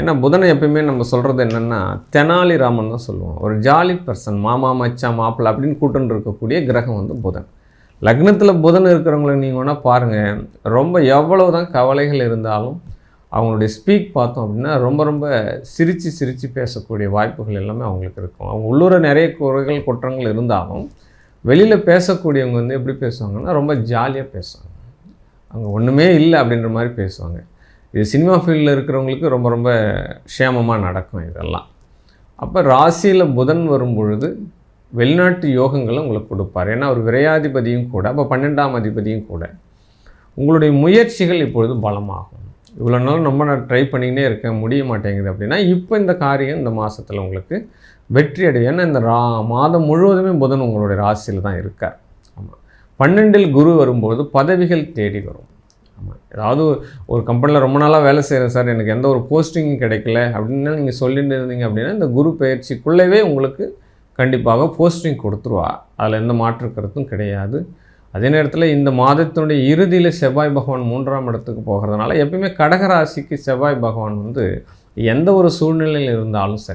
ஏன்னா புதனை எப்பயுமே நம்ம சொல்கிறது என்னென்னா தெனாலிராமன் தான் சொல்லுவோம் ஒரு ஜாலி பர்சன் மாமா மச்சான் மாப்பிள்ளை அப்படின்னு கூட்டுன்னு இருக்கக்கூடிய கிரகம் வந்து புதன். லக்னத்தில் புதன் இருக்கிறவங்கள நீங்கள் வேணால் பாருங்கள் ரொம்ப எவ்வளவு தான் கவலைகள் இருந்தாலும் அவங்களுடைய ஸ்பீக் பார்த்தோம் அப்படின்னா ரொம்ப ரொம்ப சிரித்து சிரித்து பேசக்கூடிய வாய்ப்புகள் எல்லாமே அவங்களுக்கு இருக்கும். அவங்க உள்ளூர நிறைய குறைகள் குற்றங்கள் இருந்தாலும் வெளியில் பேசக்கூடியவங்க வந்து எப்படி பேசுவாங்கன்னா ரொம்ப ஜாலியாக பேசுவாங்க. அவங்க ஒன்றுமே இல்லை அப்படின்ற மாதிரி பேசுவாங்க. இது சினிமா ஃபீல்டில் இருக்கிறவங்களுக்கு ரொம்ப ரொம்ப க்ஷேமமாக நடக்கும் இதெல்லாம். அப்போ ராசியில் புதன் வரும் பொழுது வெளிநாட்டு யோகங்களை உங்களுக்கு கொடுப்பார். ஏன்னா அவர் விரையாதிபதியும் கூட அப்போ பன்னெண்டாம் அதிபதியும் கூட. உங்களுடைய முயற்சிகள் இப்பொழுது பலமாகும். இவ்வளோ நாள் ரொம்ப நான் ட்ரை பண்ணிக்கிட்டே இருக்கேன் முடிய மாட்டேங்குது அப்படின்னா இப்போ இந்த காரியம் இந்த மாதத்தில் உங்களுக்கு வெற்றி அடையும். ஏன்னா இந்த ரா மாதம் முழுவதுமே புதன் உங்களுடைய ராசியில் தான் இருக்கார். ஆமாம் பன்னெண்டில் குரு வரும்போது பதவிகள் தேடி வரும். ஏதாவது ஒரு கம்பெனியில் ரொம்ப நாளாக வேலை செய்கிறேன் சார். எனக்கு எந்த ஒரு போஸ்டிங்கும் கிடைக்கல அப்படின்னு நீங்கள் சொல்லிட்டு இருந்தீங்க அப்படின்னா இந்த குரு பயிற்சிக்குள்ளேவே உங்களுக்கு கண்டிப்பாக போஸ்டிங் கொடுத்துருவா. அதில் எந்த மாற்று கருத்தும் கிடையாது. அதே நேரத்தில் இந்த மாதத்தினுடைய இறுதியில் செவ்வாய் பகவான் மூன்றாம் இடத்துக்கு போகிறதுனால எப்பயுமே கடகராசிக்கு செவ்வாய் பகவான் வந்து எந்த ஒரு சூழ்நிலையில் இருந்தாலும் சரி